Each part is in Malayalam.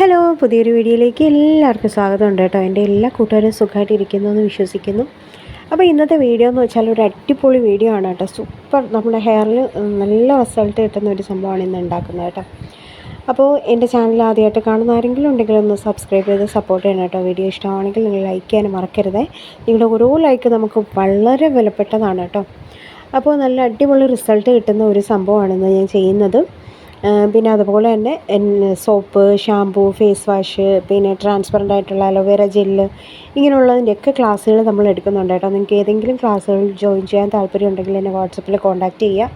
ഹലോ പുതിയൊരു വീഡിയോയിലേക്ക് എല്ലാവർക്കും സ്വാഗതം ഉണ്ട് കേട്ടോ. എന്റെ എല്ലാ കൂട്ടുകാരും സുഖമായിട്ട് ഇരിക്കുന്നു എന്ന് വിശ്വസിക്കുന്നു. അപ്പോൾ ഇന്നത്തെ വീഡിയോ എന്ന് വെച്ചാൽ ഒരു അടിപൊളി വീഡിയോ ആണ് കേട്ടോ. സൂപ്പർ നമ്മുടെ ഹെയറിൽ നല്ല റിസൾട്ട് കിട്ടുന്ന ഒരു സംഭവമാണ് ഇന്ന് ഉണ്ടാക്കുന്നത് കേട്ടോ. അപ്പോൾ എന്റെ ചാനൽ ആദ്യമായിട്ട് കാണുന്ന ആരെങ്കിലും ഉണ്ടെങ്കിൽ ഒന്ന് സബ്സ്ക്രൈബ് ചെയ്ത് സപ്പോർട്ട് ചെയ്യണം കേട്ടോ. വീഡിയോ ഇഷ്ടമാണെങ്കിൽ നിങ്ങൾ ലൈക്ക് ചെയ്യാൻ മറക്കരുതേ. നിങ്ങളുടെ ഓരോ ലൈക്ക് നമുക്ക് വളരെ വിലപ്പെട്ടതാണ് കേട്ടോ. അപ്പോൾ നല്ല അടിപൊളി റിസൾട്ട് കിട്ടുന്ന ഒരു സംഭവമാണ് ഇന്ന് ഞാൻ ചെയ്യുന്നത്. പിന്നെ അതുപോലെ തന്നെ സോപ്പ് ഷാംപൂ ഫേസ് വാഷ് പിന്നെ ട്രാൻസ്പെറന്റ് ആയിട്ടുള്ള അലോവേറ ജെല്ല് ഇങ്ങനെയുള്ളതിന്റെയൊക്കെ ക്ലാസ്സുകൾ നമ്മൾ എടുക്കുന്നുണ്ട് കേട്ടോ. നിങ്ങൾക്ക് ഏതെങ്കിലും ക്ലാസ്സുകളിൽ ജോയിൻ ചെയ്യാൻ താല്പര്യം ഉണ്ടെങ്കിൽ എന്നെ വാട്സപ്പിൽ കോൺടാക്റ്റ് ചെയ്യുക.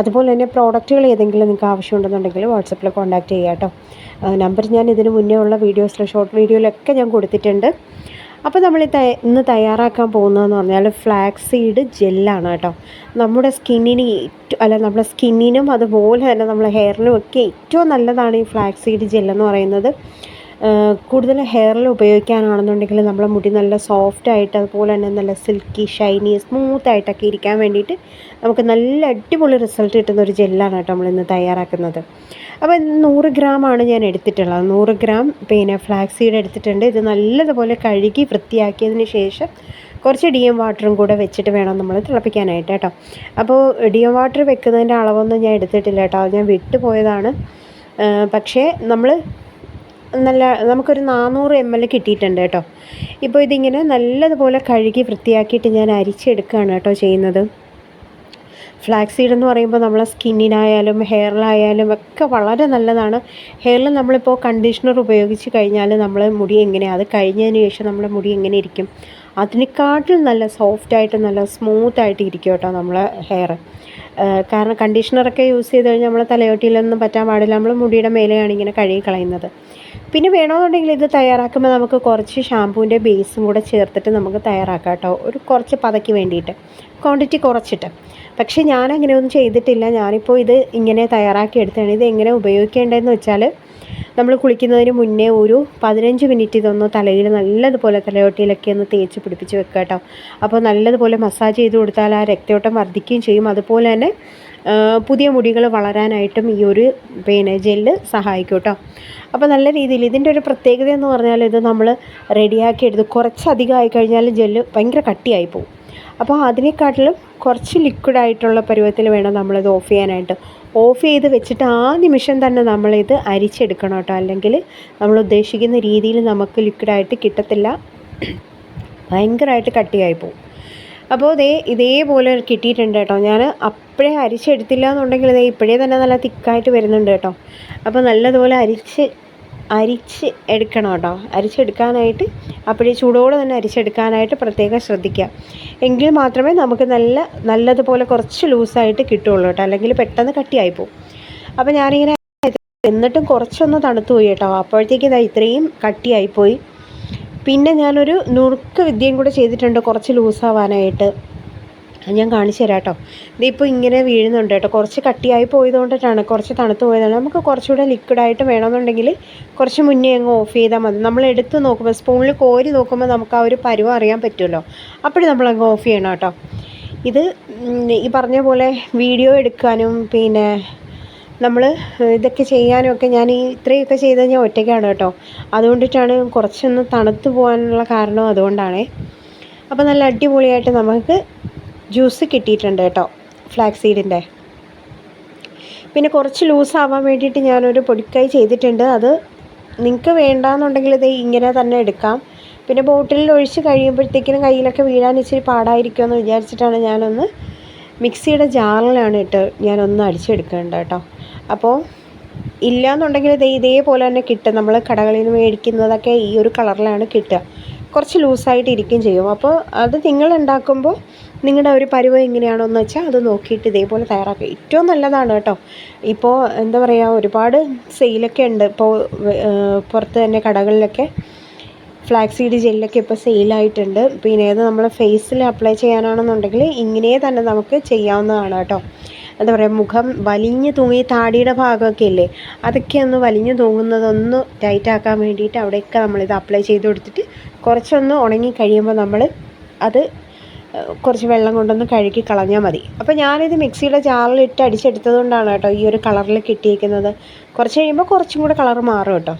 അതുപോലെ തന്നെ പ്രോഡക്റ്റുകൾ ഏതെങ്കിലും നിങ്ങൾക്ക് ആവശ്യമുണ്ടെന്നുണ്ടെങ്കിൽ വാട്സപ്പിൽ കോൺടാക്റ്റ് ചെയ്യുക കേട്ടോ. നമ്പർ ഞാൻ ഇതിന് മുന്നേ ഉള്ള വീഡിയോസിൽ ഷോർട്ട് വീഡിയോയിലൊക്കെ ഞാൻ കൊടുത്തിട്ടുണ്ട്. അപ്പോൾ നമ്മൾ ഇന്ന് തയ്യാറാക്കാൻ പോകുന്നതെന്ന് പറഞ്ഞാൽ ഫ്ലാക്സ് സീഡ് ജെല്ലാണ് കേട്ടോ. നമ്മുടെ സ്കിന്നിന് ഏറ്റവും അല്ല നമ്മുടെ സ്കിന്നിനും അതുപോലെ തന്നെ നമ്മുടെ ഹെയറിനും ഒക്കെ ഏറ്റവും നല്ലതാണ് ഈ ഫ്ലാക്സ് സീഡ് ജെല്ലെന്ന് പറയുന്നത്. കൂടുതൽ ഹെയറിൽ ഉപയോഗിക്കാനാണെന്നുണ്ടെങ്കിൽ നമ്മുടെ മുടി നല്ല സോഫ്റ്റ് ആയിട്ട് അതുപോലെ തന്നെ നല്ല സിൽക്കി ഷൈനി സ്മൂത്ത് ആയിട്ടൊക്കെ ഇരിക്കാൻ വേണ്ടിയിട്ട് നമുക്ക് നല്ല അടിപൊളി റിസൾട്ട് കിട്ടുന്ന ഒരു ജെല്ലാണ് കേട്ടോ നമ്മളിന്ന് തയ്യാറാക്കുന്നത്. അപ്പോൾ നൂറ് ഗ്രാമാണ് ഞാൻ എടുത്തിട്ടുള്ളത്. നൂറ് ഗ്രാം പിന്നെ ഫ്ലാക്സ് സീഡ് എടുത്തിട്ടുണ്ട്. ഇത് നല്ലതുപോലെ കഴുകി വൃത്തിയാക്കിയതിന് ശേഷം കുറച്ച് ഡി എം വാട്ടറും കൂടെ വെച്ചിട്ട് വേണം നമ്മൾ തിളപ്പിക്കാനായിട്ട് കേട്ടോ. അപ്പോൾ ഡി എം വാട്ടർ വെക്കുന്നതിന്റെ അളവൊന്നും ഞാൻ എടുത്തിട്ടില്ല കേട്ടോ. ഞാൻ വിട്ടുപോയതാണ്. പക്ഷേ നമ്മൾ നല്ല നമുക്കൊരു നാനൂറ് എം എൽ കിട്ടിയിട്ടുണ്ട് കേട്ടോ. ഇപ്പോൾ ഇതിങ്ങനെ നല്ലതുപോലെ കഴുകി വൃത്തിയാക്കിയിട്ട് ഞാൻ അരിച്ചെടുക്കുകയാണ് കേട്ടോ ചെയ്യുന്നത്. ഫ്ലാക്സ് സീഡ് എന്ന് പറയുമ്പോൾ നമ്മളെ സ്കിന്നിനായാലും ഹെയറിലായാലും ഒക്കെ വളരെ നല്ലതാണ്. ഹെയറിൽ നമ്മളിപ്പോൾ കണ്ടീഷണർ ഉപയോഗിച്ച് കഴിഞ്ഞാൽ നമ്മളെ മുടി എങ്ങനെയാണ് അത് കഴിഞ്ഞതിന് ശേഷം നമ്മുടെ മുടി എങ്ങനെ ഇരിക്കും? അതിനെക്കാട്ടിൽ നല്ല സോഫ്റ്റായിട്ട് നല്ല സ്മൂത്ത് ആയിട്ട് ഇരിക്കും കേട്ടോ നമ്മളെ ഹെയർ കാരണം കണ്ടീഷണറൊക്കെ യൂസ് ചെയ്ത് കഴിഞ്ഞാൽ നമ്മളെ തലയോട്ടിയിലൊന്നും പറ്റാൻ പാടില്ല. നമ്മൾ മുടിയുടെ മേലെയാണ് ഇങ്ങനെ കഴുകി കളയുന്നത് പിന്നെ വേണമെന്നുണ്ടെങ്കിൽ ഇത് തയ്യാറാക്കുമ്പോൾ നമുക്ക് കുറച്ച് ഷാമ്പൂവിന്റെ ബേസും കൂടെ ചേർത്തിട്ട് നമുക്ക് തയ്യാറാക്കാം കേട്ടോ. ഒരു കുറച്ച് പതക്കി വേണ്ടിയിട്ട്. ക്വാണ്ടിറ്റി കുറച്ചിട്ട്. പക്ഷേ ഞാൻ അങ്ങനെയൊന്നും ചെയ്തിട്ടില്ല. ഞാനിപ്പോൾ ഇത് ഇങ്ങനെ തയ്യാറാക്കി എടുത്തതാണ്. ഇത് എങ്ങനെ ഉപയോഗിക്കേണ്ടതെന്ന് വെച്ചാൽ നമ്മൾ കുളിക്കുന്നതിന് മുന്നേ ഒരു പതിനഞ്ച് മിനിറ്റ് ഇതൊന്ന് തലയിൽ നല്ലതുപോലെ തലയോട്ടിയിലൊക്കെ ഒന്ന് തേച്ച് പിടിപ്പിച്ച് വെക്കുക കേട്ടോ. അപ്പോൾ നല്ലതുപോലെ മസാജ് ചെയ്ത് കൊടുത്താൽ ആ രക്തയോട്ടം വർദ്ധിക്കുകയും ചെയ്യും. അതുപോലെ തന്നെ പുതിയ മുടികൾ വളരാനായിട്ടും ഈ ഒരു പിന്നെ ജെല്ല് സഹായിക്കും കേട്ടോ. അപ്പോൾ നല്ല രീതിയിൽ ഇതിന്റെ ഒരു പ്രത്യേകത എന്ന് പറഞ്ഞാൽ ഇത് നമ്മൾ റെഡിയാക്കി എടുത്ത് കുറച്ചധികം ആയി കഴിഞ്ഞാൽ ജെല്ല് ഭയങ്കര കട്ടിയായി പോകും. അപ്പോൾ അതിനെക്കാട്ടിലും കുറച്ച് ലിക്വിഡ് ആയിട്ടുള്ള പരുവത്തിൽ വേണം നമ്മളിത് ഓഫ് ചെയ്യാനായിട്ട്. ഓഫ് ചെയ്ത് വെച്ചിട്ട് ആ നിമിഷം തന്നെ നമ്മളിത് അരിച്ചെടുക്കണം കേട്ടോ. അല്ലെങ്കിൽ നമ്മൾ ഉദ്ദേശിക്കുന്ന രീതിയിൽ നമുക്ക് ലിക്വിഡായിട്ട് കിട്ടത്തില്ല. ഭയങ്കരമായിട്ട് കട്ടിയായി പോകും അപ്പോൾ ഇതേ ഇതേപോലെ കിട്ടിയിട്ടുണ്ട് കേട്ടോ. ഞാൻ അപ്പോഴേ അരിച്ചെടുത്തില്ല എന്നുണ്ടെങ്കിൽ ഇതേ ഇപ്പോഴേ തന്നെ നല്ല തിക്കായിട്ട് വരുന്നുണ്ട് കേട്ടോ. അപ്പോൾ നല്ലതുപോലെ അരിച്ച് അരിച്ച് എടുക്കണം കേട്ടോ. അരിച്ചെടുക്കാനായിട്ട് അപ്പോഴേ ചൂടോടെ തന്നെ അരിച്ചെടുക്കാനായിട്ട് പ്രത്യേകം ശ്രദ്ധിക്കുക. എങ്കിൽ മാത്രമേ നമുക്ക് നല്ല നല്ലതുപോലെ കുറച്ച് ലൂസായിട്ട് കിട്ടുള്ളൂ കേട്ടോ. അല്ലെങ്കിൽ പെട്ടെന്ന് കട്ടിയായി പോകും അപ്പോൾ ഞാനിങ്ങനെ എന്നിട്ടും കുറച്ചൊന്ന് തണുത്തു പോയി കേട്ടോ. അപ്പോഴത്തേക്ക് ഇതാ ഇത്രയും കട്ടിയായിപ്പോയി പിന്നെ ഞാനൊരു നുറുക്ക് വിദ്യയും കൂടെ ചെയ്തിട്ടുണ്ട് കുറച്ച് ലൂസാവാനായിട്ട്. ഞാൻ കാണിച്ചു തരാം കേട്ടോ ഇതിപ്പോൾ ഇങ്ങനെ വീഴുന്നുണ്ട് കേട്ടോ. കുറച്ച് കട്ടിയായി പോയതുകൊണ്ടിട്ടാണ്. കുറച്ച് തണുത്ത് പോയതാണ്. നമുക്ക് കുറച്ചുകൂടെ ലിക്വിഡായിട്ട് വേണമെന്നുണ്ടെങ്കിൽ കുറച്ച് മുന്നേ അങ്ങ് ഓഫ് ചെയ്താൽ മതി. നമ്മൾ എടുത്ത് നോക്കുമ്പോൾ സ്പൂണിൽ കോരി നോക്കുമ്പോൾ നമുക്ക് ആ ഒരു പരുവം അറിയാൻ പറ്റുമല്ലോ. അപ്പോഴും നമ്മൾ അങ്ങ് ഓഫ് ചെയ്യണം കേട്ടോ. ഇത് ഈ പറഞ്ഞ പോലെ വീഡിയോ എടുക്കാനും പിന്നെ നമ്മൾ ഇതൊക്കെ ചെയ്യാനൊക്കെ ഞാൻ ഈ ഇത്രയൊക്കെ ചെയ്തത് ഞാൻ ഒറ്റയ്ക്കാണ് കേട്ടോ. അതുകൊണ്ടിട്ടാണ് കുറച്ചൊന്ന് തണുത്ത് പോകാനുള്ള കാരണം അതുകൊണ്ടാണേ. അപ്പോൾ നല്ല അടിപൊളിയായിട്ട് നമുക്ക് ജ്യൂസ് കിട്ടിയിട്ടുണ്ട് കേട്ടോ ഫ്ലാക്സ് സീഡിന്റെ പിന്നെ കുറച്ച് ലൂസ് ആവാൻ വേണ്ടിയിട്ട് ഞാനൊരു പൊടിക്കൈ ചെയ്തിട്ടുണ്ട്. അത് നിങ്ങൾക്ക് വേണ്ടാന്നുണ്ടെങ്കിൽ ഇത് ഇങ്ങനെ തന്നെ എടുക്കാം. പിന്നെ ബോട്ടിലിൽ ഒഴിച്ച് കഴിയുമ്പോഴത്തേക്കിനും കയ്യിലൊക്കെ വീഴാൻ ഇച്ചിരി പാടായിരിക്കുമെന്ന് വിചാരിച്ചിട്ടാണ് ഞാനൊന്ന് മിക്സിയുടെ ജാറിലാണ് ഇട്ട് ഞാനൊന്ന് അടിച്ചെടുക്കേണ്ടത് കേട്ടോ. അപ്പോൾ ഇല്ലയെന്നുണ്ടെങ്കിൽ ഇത് ഇതേപോലെ തന്നെ കിട്ടും. നമ്മൾ കടകളിൽ നിന്ന് മേടിക്കുന്നതൊക്കെ ഈ ഒരു കളറിലാണ് കിട്ടുക. കുറച്ച് ലൂസായിട്ട് ഇരിക്കുകയും ചെയ്യും. അപ്പോൾ അത് നിങ്ങൾ ഉണ്ടാക്കുമ്പോൾ നിങ്ങളുടെ ഒരു പരുവം എങ്ങനെയാണെന്ന് വെച്ചാൽ അത് നോക്കിയിട്ട് ഇതേപോലെ തയ്യാറാക്കുക. ഏറ്റവും നല്ലതാണ് കേട്ടോ. ഇപ്പോൾ എന്താ പറയുക ഒരുപാട് സെയിലൊക്കെ ഉണ്ട്. ഇപ്പോൾ പുറത്ത് തന്നെ കടകളിലൊക്കെ ഫ്ലാക്സ് സീഡ് ജെല്ലൊക്കെ ഇപ്പോൾ സെയിലായിട്ടുണ്ട് പിന്നെ ഏത് നമ്മൾ ഫേസിൽ അപ്ലൈ ചെയ്യാനാണെന്നുണ്ടെങ്കിൽ ഇങ്ങനെ തന്നെ നമുക്ക് ചെയ്യാവുന്നതാണ് കേട്ടോ. എന്താ പറയുക മുഖം വലിഞ്ഞു തൂങ്ങി താടിയുടെ ഭാഗമൊക്കെ ഇല്ലേ അതൊക്കെ ഒന്ന് വലിഞ്ഞു തൂങ്ങുന്നതൊന്ന് ടൈറ്റാക്കാൻ വേണ്ടിയിട്ട് അവിടെയൊക്കെ നമ്മളിത് അപ്ലൈ ചെയ്ത് കൊടുത്തിട്ട് കുറച്ചൊന്ന് ഉണങ്ങി കഴിയുമ്പോൾ നമ്മൾ അത് കുറച്ച് വെള്ളം കൊണ്ടൊന്ന് കഴുകി കളഞ്ഞാൽ മതി. അപ്പോൾ ഞാനിത് മിക്സിയുടെ ജാറിലിട്ട് അടിച്ചെടുത്തത് കൊണ്ടാണ് കേട്ടോ ഈ ഒരു കളറിൽ കിട്ടിയിരിക്കുന്നത്. കുറച്ച് കഴിയുമ്പോൾ കുറച്ചും കൂടെ കളർ മാറും കേട്ടോ.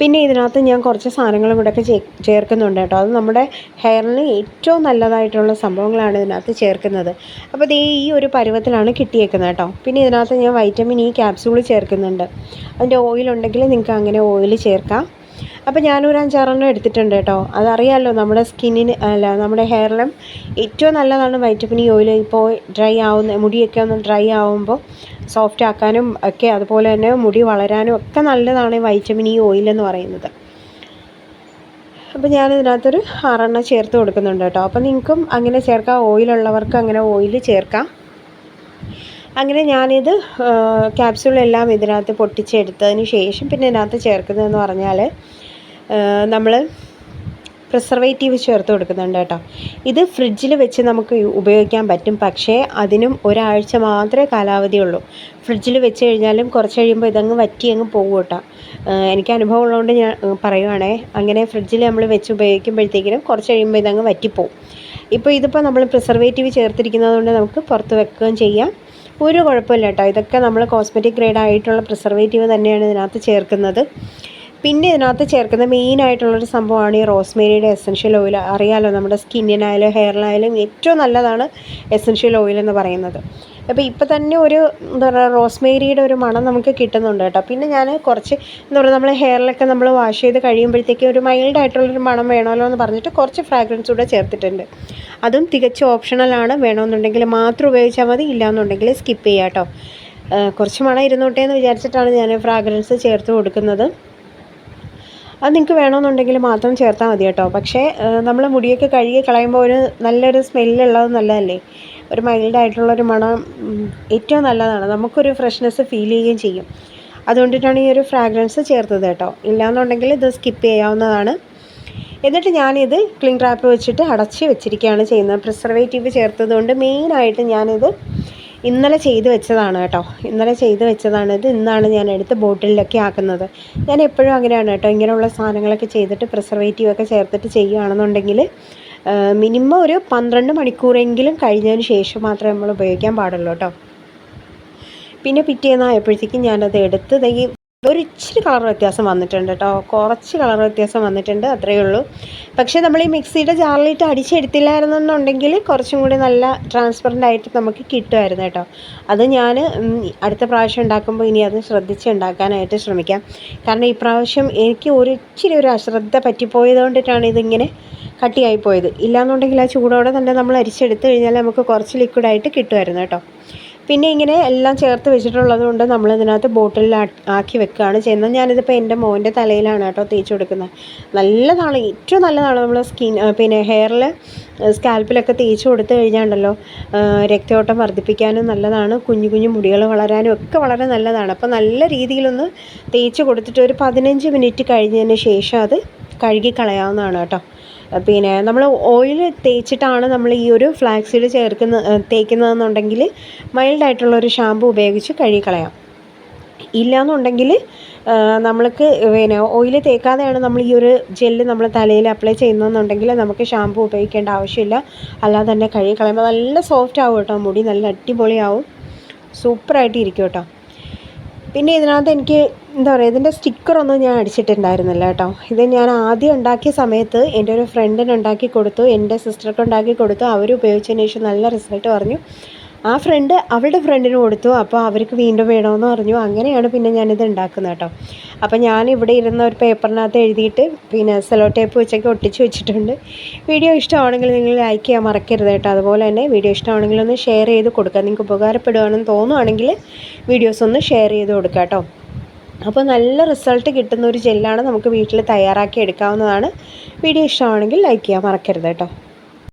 പിന്നെ ഇതിനകത്ത് ഞാൻ കുറച്ച് സാധനങ്ങളും കൂടെ ഒക്കെ ചേർക്കുന്നുണ്ട് കേട്ടോ. അത് നമ്മുടെ ഹെയറിന് ഏറ്റവും നല്ലതായിട്ടുള്ള സംഭവങ്ങളാണ് ഇതിനകത്ത് ചേർക്കുന്നത്. അപ്പോൾ ഇത് ഈ ഒരു പരുവത്തിലാണ് കിട്ടിയേക്കുന്നത് കേട്ടോ. പിന്നെ ഇതിനകത്ത് ഞാൻ വൈറ്റമിൻ ഇ ക്യാപ്സ്യൂൾ ചേർക്കുന്നുണ്ട്. അതിന്റെ ഓയിൽ ഉണ്ടെങ്കിൽ നിങ്ങൾക്ക് അങ്ങനെ ഓയിൽ ചേർക്കാം. അപ്പോൾ ഞാനൊരു അഞ്ചാറെണ്ണം എടുത്തിട്ടുണ്ട് കേട്ടോ. അതറിയാമല്ലോ നമ്മുടെ സ്കിന്നിന് അല്ല നമ്മുടെ ഹെയറിലും ഏറ്റവും നല്ലതാണ് വൈറ്റമിൻ ഓയിൽ. ഇപ്പോൾ ഡ്രൈ ആവുന്ന മുടിയൊക്കെ ഒന്ന് ഡ്രൈ ആവുമ്പോൾ സോഫ്റ്റ് ആക്കാനും ഒക്കെ അതുപോലെ തന്നെ മുടി വളരാനും ഒക്കെ നല്ലതാണ് വൈറ്റമിൻ ഇ ഓയിൽ എന്ന് പറയുന്നത്. അപ്പോൾ ഞാൻ ഞാനിതിനകത്തൊരു ആറെണ്ണം ചേർത്ത് കൊടുക്കുന്നുണ്ട് കേട്ടോ. അപ്പോൾ നിങ്ങൾക്കും അങ്ങനെ ചേർക്കാം. ഓയിലുള്ളവർക്ക് അങ്ങനെ ഓയിൽ ചേർക്കാം. അങ്ങനെ ഞാനിത് ക്യാപ്സ്യൂളെല്ലാം ഇതിനകത്ത് പൊട്ടിച്ചെടുത്തതിന് ശേഷം പിന്നെ ഇതിനകത്ത് ചേർക്കുന്നതെന്ന് പറഞ്ഞാൽ നമ്മൾ പ്രിസർവേറ്റീവ് ചേർത്ത് കൊടുക്കുന്നുണ്ട് കേട്ടോ. ഇത് ഫ്രിഡ്ജിൽ വെച്ച് നമുക്ക് ഉപയോഗിക്കാൻ പറ്റും. പക്ഷേ അതിനും ഒരാഴ്ച മാത്രമേ കാലാവധിയുള്ളൂ ഫ്രിഡ്ജിൽ വെച്ച് കഴിഞ്ഞാലും കുറച്ച് കഴിയുമ്പോൾ ഇതങ്ങ് വറ്റി അങ്ങ് പോകും കേട്ടോ. എനിക്ക് അനുഭവം ഉള്ളതുകൊണ്ട് ഞാൻ പറയുവാണേ. അങ്ങനെ ഫ്രിഡ്ജിൽ നമ്മൾ വെച്ച് ഉപയോഗിക്കുമ്പോഴത്തേക്കിനും കുറച്ച് കഴിയുമ്പോൾ ഇതങ്ങ് വറ്റിപ്പോവും. ഇപ്പോൾ ഇതിപ്പോൾ നമ്മൾ പ്രിസർവേറ്റീവ് ചേർത്തിരിക്കുന്നത് കൊണ്ട് നമുക്ക് പുറത്ത് വെക്കുകയും ചെയ്യാം. ഒരു കുഴപ്പമില്ല കേട്ടോ. ഇതൊക്കെ നമ്മൾ കോസ്മെറ്റിക് ഗ്രേഡ് ആയിട്ടുള്ള പ്രിസർവേറ്റീവ് തന്നെയാണ് ഇതിനകത്ത് ചേർക്കുന്നത്. പിന്നെ ഇതിനകത്ത് ചേർക്കുന്ന മെയിൻ ആയിട്ടുള്ളൊരു സംഭവമാണ് ഈ റോസ്മേരിയുടെ എസൻഷ്യൽ ഓയിൽ അറിയാലോ നമ്മുടെ സ്കിന്നിനായാലും ഹെയറിനായാലും ഏറ്റവും നല്ലതാണ് എസൻഷ്യൽ ഓയിൽ എന്ന് പറയുന്നത്. അപ്പോൾ ഇപ്പോൾ തന്നെ ഒരു എന്താ പറയുക റോസ്മേരിയുടെ ഒരു മണം നമുക്ക് കിട്ടുന്നുണ്ട് കേട്ടോ. പിന്നെ ഞാൻ കുറച്ച് എന്താ പറയുക നമ്മൾ ഹെയറിലൊക്കെ നമ്മൾ വാഷ് ചെയ്ത് കഴിയുമ്പോഴത്തേക്കും ഒരു മൈൽഡ് ആയിട്ടുള്ളൊരു മണം വേണമല്ലോ എന്ന് പറഞ്ഞിട്ട് കുറച്ച് ഫ്രാഗ്രൻസ് കൂടെ ചേർത്തിട്ടുണ്ട്. അതും തികച്ചും ഓപ്ഷണലാണ് വേണമെന്നുണ്ടെങ്കിൽ മാത്രം ഉപയോഗിച്ചാൽ മതി. ഇല്ലയെന്നുണ്ടെങ്കിൽ സ്കിപ്പ് ചെയ്യാം കേട്ടോ. കുറച്ച് മണം ഇരുന്നോട്ടെ എന്ന് വിചാരിച്ചിട്ടാണ് ഞാൻ ഫ്രാഗ്രൻസ് ചേർത്ത് കൊടുക്കുന്നത്. അത് നിങ്ങൾക്ക് വേണമെന്നുണ്ടെങ്കിൽ മാത്രം ചേർത്താൽ മതി കേട്ടോ. പക്ഷേ നമ്മൾ മുടിയൊക്കെ കഴുകി കളയുമ്പോൾ ഒരു നല്ലൊരു സ്മെല്ലുള്ളത് നല്ലതല്ലേ? ഒരു മൈൽഡായിട്ടുള്ളൊരു മണം ഏറ്റവും നല്ലതാണ്. നമുക്കൊരു ഫ്രഷ്നെസ് ഫീൽ ചെയ്യുകയും ചെയ്യും. അതുകൊണ്ടിട്ടാണ് ഈ ഒരു ഫ്രാഗ്രൻസ് ചേർത്തത് കേട്ടോ. ഇല്ലയെന്നുണ്ടെങ്കിൽ ഇത് സ്കിപ്പ് ചെയ്യാവുന്നതാണ്. എന്നിട്ട് ഞാനിത് ക്ലീൻ ട്രാപ്പ് വെച്ചിട്ട് അടച്ച് വെച്ചിരിക്കുകയാണ് ചെയ്യുന്നത്. പ്രിസർവേറ്റീവ് ചേർത്തത് കൊണ്ട് മെയിനായിട്ട് ഞാനിത് ഇന്നലെ ചെയ്ത് വെച്ചതാണ് കേട്ടോ. ഇന്നലെ ചെയ്ത് വെച്ചതാണ്. ഇത് ഇന്നാണ് ഞാൻ എടുത്ത് ബോട്ടിലൊക്കെ ആക്കുന്നത്. ഞാൻ എപ്പോഴും അങ്ങനെയാണ് കേട്ടോ. ഇങ്ങനെയുള്ള സാധനങ്ങളൊക്കെ ചെയ്തിട്ട് പ്രിസർവേറ്റീവ് ഒക്കെ ചേർത്തിട്ട് ചെയ്യുകയാണെന്നുണ്ടെങ്കിൽ മിനിമം ഒരു പന്ത്രണ്ട് മണിക്കൂറെങ്കിലും കഴിഞ്ഞതിന് ശേഷം മാത്രമേ നമ്മൾ ഉപയോഗിക്കാൻ പാടുള്ളൂ കേട്ടോ. പിന്നെ പിറ്റേന്നായപ്പോഴത്തേക്കും ഞാനത് എടുത്ത് ഒരു ഇച്ചിരി കളർ വ്യത്യാസം വന്നിട്ടുണ്ട് കേട്ടോ. കുറച്ച് കളർ വ്യത്യാസം വന്നിട്ടുണ്ട് അത്രയേ ഉള്ളൂ. പക്ഷേ നമ്മൾ ഈ മിക്സിയുടെ ജാറിലിട്ട് അടിച്ചെടുത്തില്ലായിരുന്നെന്നുണ്ടെങ്കിൽ കുറച്ചും കൂടി നല്ല ട്രാൻസ്പെറന്റ് ആയിട്ട് നമുക്ക് കിട്ടുമായിരുന്നു കേട്ടോ. അത് ഞാൻ അടുത്ത പ്രാവശ്യം ഉണ്ടാക്കുമ്പോൾ ഇനി അത് ശ്രദ്ധിച്ച് ഉണ്ടാക്കാനായിട്ട് ശ്രമിക്കാം. കാരണം ഈ പ്രാവശ്യം എനിക്ക് ഒരു ഇച്ചിരി ഒരു അശ്രദ്ധ പറ്റിപ്പോയത് കൊണ്ടിട്ടാണ് ഇതിങ്ങനെ കട്ടിയായിപ്പോയത് ഇല്ലാന്നുണ്ടെങ്കിൽ ആ ചൂടോടെ തന്നെ നമ്മൾ അരിച്ചെടുത്ത് കഴിഞ്ഞാൽ നമുക്ക് കുറച്ച് ലിക്വിഡായിട്ട് കിട്ടുമായിരുന്നു കേട്ടോ. പിന്നെ ഇങ്ങനെ എല്ലാം ചേർത്ത് വെച്ചിട്ടുള്ളത് കൊണ്ട് നമ്മൾ ഇതിനകത്ത് ബോട്ടിലിൽ ആക്കി വെക്കുകയാണ് ചെയ്യുന്നത്. ഞാനിതിപ്പോൾ എന്റെ മോന്റെ തലയിലാണ് കേട്ടോ തേച്ച് കൊടുക്കുന്നത്. നല്ലതാണ് ഏറ്റവും നല്ലതാണ് നമ്മൾ സ്കിൻ പിന്നെ ഹെയറിൽ സ്കാൽപ്പിലൊക്കെ തേച്ച് കൊടുത്തു കഴിഞ്ഞാണ്ടല്ലോ രക്തയോട്ടം വർദ്ധിപ്പിക്കാനും നല്ലതാണ്. കുഞ്ഞു കുഞ്ഞു മുടികൾ വളരാനും ഒക്കെ വളരെ നല്ലതാണ്. അപ്പോൾ നല്ല രീതിയിലൊന്ന് തേച്ച് കൊടുത്തിട്ട് ഒരു പതിനഞ്ച് മിനിറ്റ് കഴിഞ്ഞതിന് ശേഷം അത് കഴുകി കളയാവുന്നതാണ് കേട്ടോ. പിന്നെ നമ്മൾ ഓയിൽ തേച്ചിട്ടാണ് നമ്മൾ ഈ ഒരു ഫ്ലാക്സീഡ് ചേർക്കുന്ന തേക്കുന്നതെന്നുണ്ടെങ്കിൽ മൈൽഡായിട്ടുള്ള ഒരു ഷാമ്പു ഉപയോഗിച്ച് കഴുകിക്കളയാം. ഇല്ലയെന്നുണ്ടെങ്കിൽ നമ്മൾക്ക് പിന്നെ ഓയിൽ തേക്കാതെയാണ് നമ്മൾ ഈ ഒരു ജെല്ല് നമ്മൾ തലയിൽ അപ്ലൈ ചെയ്യുന്നതെന്നുണ്ടെങ്കിൽ നമുക്ക് ഷാമ്പു ഉപയോഗിക്കേണ്ട ആവശ്യമില്ല. അല്ലാതെ തന്നെ കഴുകി കളയുമ്പോൾ നല്ല സോഫ്റ്റ് ആവും കേട്ടോ മുടി നല്ല അടിപൊളിയാവും. സൂപ്പറായിട്ട് ഇരിക്കും കേട്ടോ. പിന്നെ ഇതിനകത്ത് എനിക്ക് എന്താ പറയുക ഇതിന്റെ സ്റ്റിക്കറൊന്നും ഞാൻ അടിച്ചിട്ടുണ്ടായിരുന്നില്ല കേട്ടോ. ഇത് ഞാൻ ആദ്യം ഉണ്ടാക്കിയ സമയത്ത് എന്റെ ഒരു ഫ്രണ്ടിന് ഉണ്ടാക്കി കൊടുത്തു എന്റെ സിസ്റ്റർക്ക് ഉണ്ടാക്കി കൊടുത്തു അവർ ഉപയോഗിച്ചതിന് ശേഷം നല്ല റിസൾട്ട് പറഞ്ഞു. ആ ഫ്രണ്ട് അവളുടെ ഫ്രണ്ടിന് കൊടുത്തു. അപ്പോൾ അവർക്ക് വീണ്ടും വേണമെന്ന് പറഞ്ഞു. അങ്ങനെയാണ് പിന്നെ ഞാനിത് ഉണ്ടാക്കുന്നത് കേട്ടോ. അപ്പോൾ ഞാൻ ഇവിടെ ഇരുന്ന ഒരു പേപ്പറിനകത്ത് എഴുതിയിട്ട് പിന്നെ സെലോ ടേപ്പ് വെച്ചൊക്കെ ഒട്ടിച്ച് വെച്ചിട്ടുണ്ട്. വീഡിയോ ഇഷ്ടമാണെങ്കിൽ നിങ്ങൾ ലൈക്ക് ചെയ്യാൻ മറക്കരുത് കേട്ടോ. അതുപോലെ തന്നെ വീഡിയോ ഇഷ്ടമാണെങ്കിൽ ഒന്ന് ഷെയർ ചെയ്ത് കൊടുക്കുക. നിങ്ങൾക്ക് ഉപകാരപ്പെടുകയാണെന്ന് തോന്നുവാണെങ്കിൽ വീഡിയോസ് ഒന്ന് ഷെയർ ചെയ്ത് കൊടുക്കുക കേട്ടോ. അപ്പോൾ നല്ല റിസൾട്ട് കിട്ടുന്ന ഒരു ജെല്ലാണ് നമുക്ക് വീട്ടിൽ തയ്യാറാക്കി എടുക്കാവുന്നതാണ്. വീഡിയോ ഇഷ്ടമാണെങ്കിൽ ലൈക്ക് ചെയ്യാൻ മറക്കരുത് കേട്ടോ.